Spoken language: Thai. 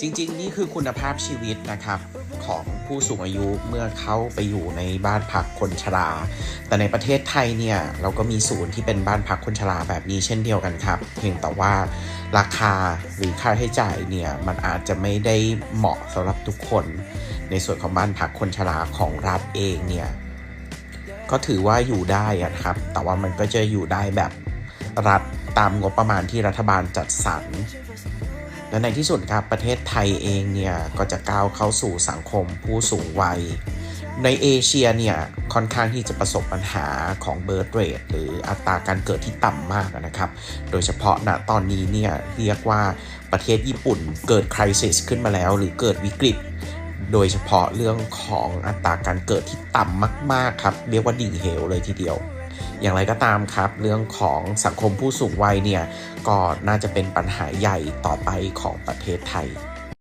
จริงๆ นี่คือคุณภาพชีวิตนะครับ ของผู้สูงอายุเมื่อเขาไปอยู่ในบ้านพักคนชรา แต่ในประเทศไทยเนี่ยเราก็มีศูนย์ที่เป็นบ้านพักคนชราแบบนี้เช่นเดียวกันครับ เพียงแต่ว่าราคาหรือค่าใช้จ่ายเนี่ยมันอาจจะไม่ได้เหมาะสำหรับทุกคน ในส่วนของบ้านพักคนชราของรัฐเองเนี่ยก็ถือว่าอยู่ได้นะครับ แต่ว่ามันก็จะอยู่ได้แบบ รัฐตามงบประมาณที่รัฐบาลจัดสรร และในที่สุดครับประเทศไทยเองเนี่ย ก็จะก้าวเข้าสู่สังคมผู้สูงวัย ในเอเชียเนี่ย ค่อนข้างที่จะประสบปัญหาของเบิร์ r เรทหรืออัตราการเกิดที่ต่ำมากนะครับ โดยเฉพาะณตอนนี้เนี่ย เรียกว่าประเทศญี่ปุ่นเกิดคริสิสขึ้นมาแล้ว หรือเกิดวิกฤตโดยเฉพาะเรื่องของอัตราการเกิดที่ต่ำมาก ๆ ครับ เรียกว่าดิ่งเหวเลยทีเดียว อย่างไรก็ตามครับ เรื่องของสังคมผู้สูงวัยเนี่ยก็น่าจะเป็นปัญหาใหญ่ต่อไปของประเทศไทย